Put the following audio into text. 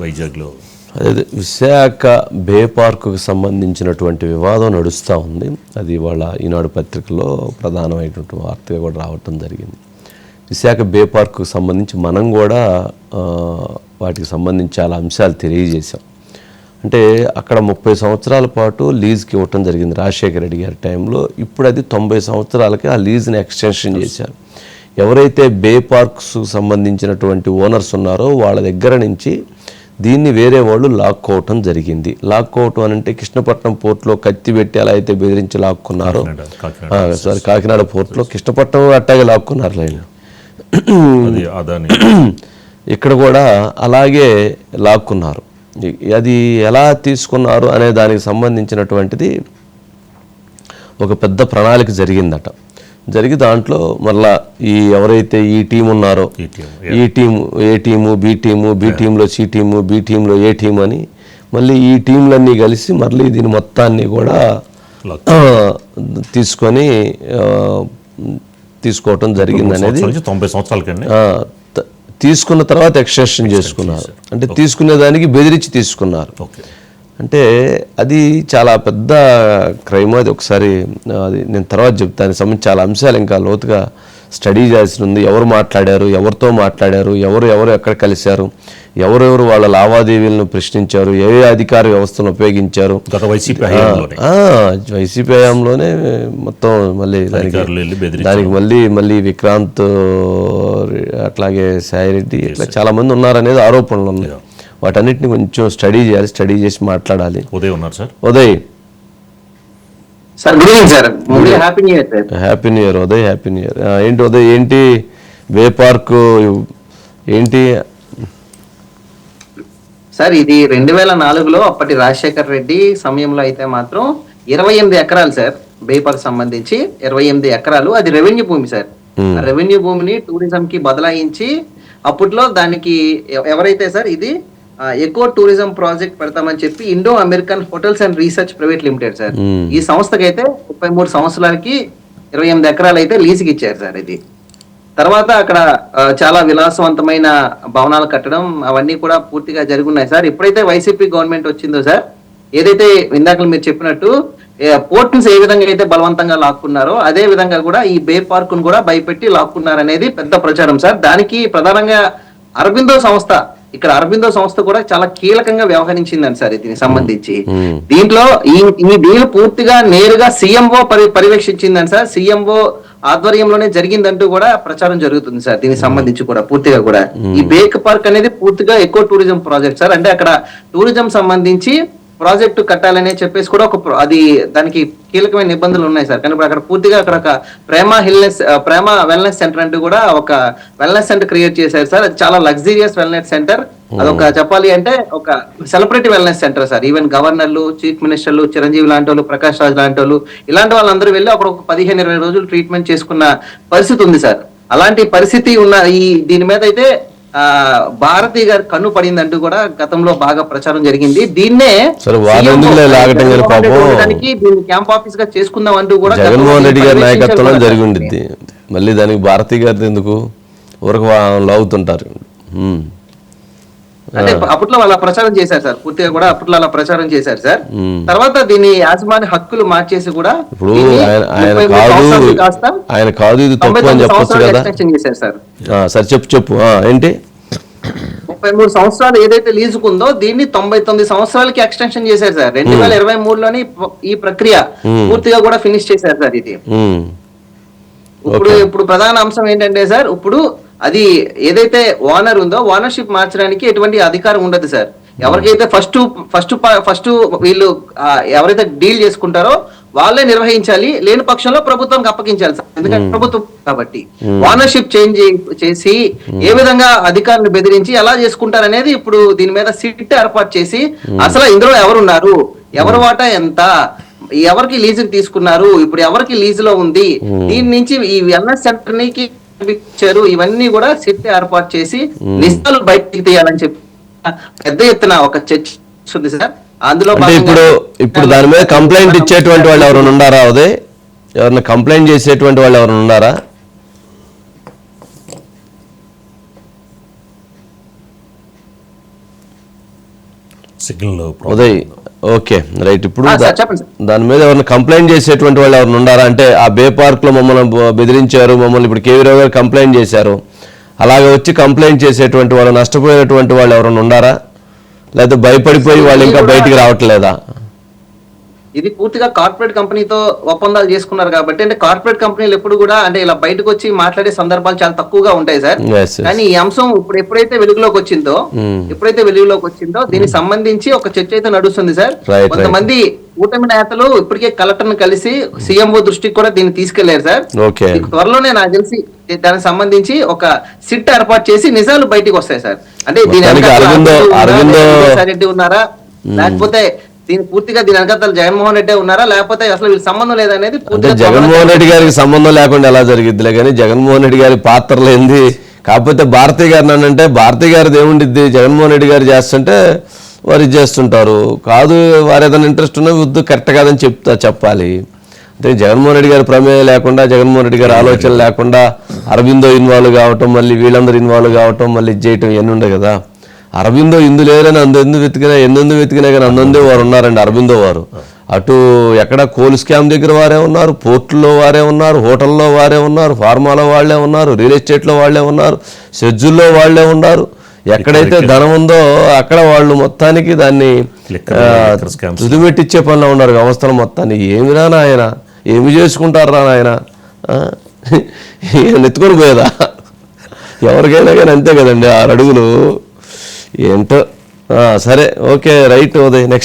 వైజాగ్లో. అదే విశాఖ బే పార్కుకు సంబంధించినటువంటి వివాదం నడుస్తూ ఉంది. అది వాళ్ళ ఈనాడు పత్రికలో ప్రధానమైనటువంటి వార్తగా కూడా రావటం జరిగింది. విశాఖ బే పార్కుకు సంబంధించి మనం కూడా వాటికి సంబంధించి చాలా అంశాలు తెలియజేశాం. అంటే అక్కడ ముప్పై సంవత్సరాల పాటు లీజ్కి ఇవ్వటం జరిగింది రాజశేఖర రెడ్డి గారి టైంలో. ఇప్పుడు అది తొంభై సంవత్సరాలకి ఆ లీజ్ని ఎక్స్టెన్షన్ చేశారు. ఎవరైతే బే పార్క్స్ సంబంధించినటువంటి ఓనర్స్ ఉన్నారో వాళ్ళ దగ్గర నుంచి దీన్ని వేరే వాళ్ళు లాక్కోవటం జరిగింది. లాక్కోవటం అని అంటే కృష్ణపట్నం పోర్టులో కత్తి పెట్టి ఎలా అయితే బెదిరించి లాక్కున్నారో సారీ కాకినాడ పోర్టులో కృష్ణపట్నం అట్టాగే లాక్కున్నారు లైన్ ఇక్కడ కూడా అలాగే లాక్కున్నారు. అది ఎలా తీసుకున్నారు అనే దానికి సంబంధించినటువంటిది ఒక పెద్ద ప్రణాళిక జరిగిందట. జరిగి దాంట్లో మళ్ళా ఈ ఎవరైతే ఈ టీం ఉన్నారో ఈ team A team B team B టీంలో సి టీము బి టీంలో ఏ టీం అని మళ్ళీ ఈ టీంలన్నీ కలిసి మళ్ళీ దీని మొత్తాన్ని కూడా తీసుకొని తీసుకోవటం జరిగింది అనేది సంవత్సరాల తొంభై త- తీసుకున్న తర్వాత ఎక్స్టెన్షన్ చేసుకున్నారు. అంటే తీసుకునే దానికి బెదిరించి తీసుకున్నారు. ఓకే అంటే అది చాలా పెద్ద క్రైమ్ అది ఒకసారి అది నేను తర్వాత చెప్తాను. సంబంధించి చాలా అంశాలు ఇంకా లోతుగా స్టడీ చేయాల్సి ఉంది. ఎవరు మాట్లాడారు ఎవరితో మాట్లాడారు ఎవరు ఎవరు ఎక్కడ కలిశారు ఎవరెవరు వాళ్ళ లావాదేవీలను ప్రశ్నించారు ఏ ఏ అధికార వ్యవస్థను ఉపయోగించారు. వైసీపీ హయాంలోనే. మొత్తం మళ్ళీ దానికి దానికి మళ్ళీ మళ్ళీ విక్రాంత్ అట్లాగే సాయిరెడ్డి ఇట్లా చాలా మంది ఉన్నారనేది ఆరోపణలు ఉన్నాయి. వాటన్నిటిని కొంచెం స్టడీ చేయాలి స్టడీ చేసి మాట్లాడాలి. ఉదయం ఉన్నారు sir. Uday. Sir good evening sir. ముందు happy new year sir happy new year Uday happy new year ఏంటి ఉదయ్ ఏంటి? వే పార్క్ ఏంటి? సార్ ఇది రెండు వేల నాలుగులో అప్పటి రాజశేఖర్ రెడ్డి సమయంలో అయితే మాత్రం ఇరవై ఎనిమిది ఎకరాలు సార్ బేపాకు సంబంధించి ఇరవై ఎనిమిది ఎకరాలు. అది రెవెన్యూ భూమి సార్. Hmm. రెవెన్యూ భూమిని టూరిజం కి బదలాయించి అప్పట్లో దానికి ఎవ- ఎవరైతే సార్ ఇది ఆ, ఎకో టూరిజం ప్రాజెక్ట్ పెడతామని చెప్పి Indo American hotels and research private limited sir. ఈ సంస్థకి అయితే ముప్పై మూడు సంవత్సరాలకి ఇరవై ఎనిమిది ఎకరాలు అయితే లీజుకి ఇచ్చారు సార్ ఇది. తర్వాత అక్కడ చాలా విలాసవంతమైన భవనాలు కట్టడం అవన్నీ కూడా పూర్తిగా జరుగున్నాయి సార్. ఎప్పుడైతే వైసీపీ గవర్నమెంట్ వచ్చిందో సార్ ఏదైతే ఇందాక మీరు చెప్పినట్టు పోర్ట్స్ ఏ విధంగా అయితే బలవంతంగా లాక్కున్నారో అదే విధంగా కూడా ఈ బే పార్క్ కూడా భయపెట్టి లాక్కున్నారు అనేది పెద్ద ప్రచారం సార్. దానికి ప్రధానంగా అరబిందో సంస్థ ఇక్కడ అరబిందో సంస్థ కూడా చాలా కీలకంగా వ్యవహరించిందని సార్ దీనికి సంబంధించి. దీంట్లో ఈ ఈ డీల్ పూర్తిగా నేరుగా సీఎంఓ పరి పర్యవేక్షించిందని సార్. సీఎంఓ ఆధ్వర్యంలోనే జరిగిందంటూ కూడా ప్రచారం జరుగుతుంది సార్ దీనికి సంబంధించి కూడా పూర్తిగా కూడా. ఈ బేక్ పార్క్ అనేది పూర్తిగా ఎక్కువ టూరిజం ప్రాజెక్ట్ సార్. అంటే అక్కడ టూరిజం సంబంధించి ప్రాజెక్టు కట్టాలనే చెప్పేసి కూడా ఒక అది దానికి కీలకమైన నిబంధనలు ఉన్నాయి సార్. కానీ ఇప్పుడు అక్కడ పూర్తిగా అక్కడ ఒక ప్రేమ హిల్నెస్ ప్రేమ వెల్నెస్ సెంటర్ అంటూ కూడా ఒక వెల్నెస్ సెంటర్ క్రియేట్ చేశారు సార్. అది చాలా లగ్జీరియస్ వెల్నెస్ సెంటర్. అదొక చెప్పాలి అంటే ఒక celebrity wellness centre sir. Even గవర్నర్లు చీఫ్ మినిస్టర్లు చిరంజీవి లాంటి వాళ్ళు ప్రకాష్ రాజ్ లాంటి వాళ్ళు ఇలాంటి వాళ్ళందరూ వెళ్ళి అక్కడ ఒక పదిహేను ఇరవై రోజులు ట్రీట్మెంట్ చేసుకున్న పరిస్థితి ఉంది సార్. అలాంటి పరిస్థితి ఉన్న ఈ దీని మీద అయితే భారతి గారి కన్ను పడిందంటూ కూడా గతంలో బాగా ప్రచారం జరిగింది. దీన్నే దీన్ని క్యాంప్ ఆఫీస్గా చేసుకుందాం అంటూ కూడా జగన్మోహన్ రెడ్డి గారి నాయకత్వంలో పర్యవేక్షించారు జరిగి కూడా. ఉండిద్ది. మళ్ళీ దానికి భారతీ గారిది ఎందుకు? ఊరకు లాగుతుంటారు. అంటే అప్పట్లో అలా ప్రచారం చేశారు సార్. పూర్తిగా కూడా అప్పట్లో అలా ప్రచారం చేశారు సార్. తర్వాత దీని యాజమాన్య హక్కులు మార్చేసి కూడా ఇప్పుడు ఆయన ఆయన 33 కాదు ఇది. తప్పు అని 99 చెప్పొచ్చు కదా. సార్. చెప్పు చెప్పు. ఏంటి? ముప్పై మూడు సంవత్సరాలు ఏదైతే లీజుకుందో దీన్ని తొంభై తొమ్మిది సంవత్సరాలకి ఎక్స్టెన్షన్ చేశారు సార్. రెండు వేల ఇరవై మూడులోని ఈ ప్రక్రియ పూర్తిగా కూడా ఫినిష్ చేశారు సార్ ఇది. ఇప్పుడు ఇప్పుడు ప్రధాన అంశం ఏంటంటే సార్ ఇప్పుడు అది ఏదైతే ఓనర్ ఉందో ఓనర్షిప్ మార్చడానికి ఎటువంటి అధికారం ఉండదు సార్. ఎవరికైతే ఫస్ట్ ఫస్ట్ ఫస్ట్ వీళ్ళు ఎవరైతే డీల్ చేసుకుంటారో వాళ్ళే నిర్వహించాలి లేని పక్షంలో ప్రభుత్వంకి అప్పగించాలి సార్. ఎందుకంటే ప్రభుత్వం కాబట్టి. ఓనర్షిప్ చేంజ్ చేసి ఏ విధంగా అధికారులను బెదిరించి ఎలా చేసుకుంటారనేది ఇప్పుడు దీని మీద సిట్ ఏర్పాటు చేసి అసలు ఇందులో ఎవరున్నారు? ఎవరి వాటా ఎంత? ఎవరికి లీజుకి తీసుకున్నారు? ఇప్పుడు ఎవరికి లీజు లో ఉంది దీని నుంచి ఈ వెల్నెస్ సెంటర్కి ఇచ్చారు ఇవన్నీ కూడా సిట్ ఏర్పాటు చేసి నిజాలు బయటికి తీయాలని చెప్పి పెద్ద ఎత్తున ఒక చర్చ ఉంది సార్. అందులో ఇప్పుడు ఇప్పుడు దాని మీద కంప్లైంట్ ఇచ్చేటువంటి వాళ్ళు ఎవరైనా ఉండారా ఉదయ్? ఎవరైనా కంప్లైంట్ చేసేటువంటి వాళ్ళు ఎవరైనా ఉన్నారా? Signal Uday okay right. ఇప్పుడు. దాని మీద ఎవరైనా కంప్లైంట్ చేసేటువంటి వాళ్ళు ఎవరైనా ఉన్నారా? అంటే ఆ బే పార్క్లో మమ్మల్ని బెదిరించారు మమ్మల్ని ఇప్పుడు కేవీ రావు గారు కంప్లైంట్ చేశారు. అలాగే వచ్చి కంప్లైంట్ చేసేటువంటి వాళ్ళు నష్టపోయినటువంటి వాళ్ళు ఎవరైనా ఉన్నారా? లేకపోతే భయపడిపోయి వాళ్ళు ఇంకా బయటికి రావట్లేదా? ఇది పూర్తిగా కార్పొరేట్ కంపెనీతో ఒప్పందాలు చేసుకున్నారు కాబట్టి అంటే కార్పొరేట్ కంపెనీలు ఎప్పుడు కూడా అంటే ఇలా బయటకు వచ్చి మాట్లాడే సందర్భాలు చాలా తక్కువగా ఉంటాయి సార్. కానీ ఈ అంశం ఇప్పుడు ఎప్పుడైతే వెలుగులోకి వచ్చిందో Hmm. ఎప్పుడైతే వెలుగులోకి వచ్చిందో దీనికి సంబంధించి ఒక చర్చ అయితే నడుస్తుంది సార్. కొంతమంది కూటమి నేతలు ఇప్పటికే కలెక్టర్ను కలిసి సీఎంఓ దృష్టికి కూడా దీన్ని తీసుకెళ్ళారు సార్. త్వరలోనే నాకు తెలిసి దానికి సంబంధించి ఒక సిట్ ఏర్పాటు చేసి నిజాలు బయటికి వస్తాయి సార్. అంటే దీని ఉన్నారా? ఉన్నారా లేకపోతే దీని పూర్తిగా దీని వెనకాల జగన్మోహన్ రెడ్డి ఉన్నారా? లేకపోతే అసలు వీళ్ళకి సంబంధం లేదనేది జగన్మోహన్ రెడ్డి గారికి సంబంధం లేకుండా ఎలా జరిగిద్దిలే? కానీ జగన్మోహన్ రెడ్డి గారి పాత్ర లేనిది కాకపోతే భారతీయ గారిని అంటే భారతీయ గారిది ఏముండిద్ది జగన్మోహన్ రెడ్డి గారు చేస్తుంటే వారు ఇది చేస్తుంటారు. కాదు వారు ఏదైనా ఇంట్రెస్ట్ ఉన్నా వద్దు కరెక్ట్ కాదని చెప్తా చెప్పాలి. అంటే జగన్మోహన్ రెడ్డి గారి ప్రమేయం లేకుండా జగన్మోహన్ రెడ్డి గారి ఆలోచన లేకుండా అరవిందో ఇన్వాల్వ్ కావటం మళ్ళీ వీళ్ళందరూ ఇన్వాల్వ్ కావటం మళ్ళీ ఇది చేయటం ఇవన్నీ ఉండే కదా. అరవిందో ఇందు లేరని అందు ఎందు వెతికినా ఎన్నెందు వెతికినా కానీ అందందే వారు ఉన్నారండి అరవిందో వారు. అటు ఎక్కడ కోల్ స్కామ్ దగ్గర వారే ఉన్నారు పోర్టుల్లో వారే ఉన్నారు హోటల్లో వారే ఉన్నారు ఫార్మాలో వాళ్ళే ఉన్నారు రియల్ ఎస్టేట్లో వాళ్ళే ఉన్నారు సెజ్జుల్లో వాళ్ళే ఉన్నారు. ఎక్కడైతే ధనం ఉందో అక్కడ వాళ్ళు మొత్తానికి దాన్ని. తుదిమెట్టిచ్చే పనిలో ఉన్నారు వ్యవస్థలు మొత్తాన్ని. ఏమిరా నాయన? ఏమి చేసుకుంటారా నాయన? ఆ? ఈయన ఎత్తుకొని పోయేదా? ఎవరికైనా కానీ అంతే కదండి ఆరు అడుగులు. ఏంటో? సరే ఓకే రైట్ ఉదయ్ నెక్స్ట్.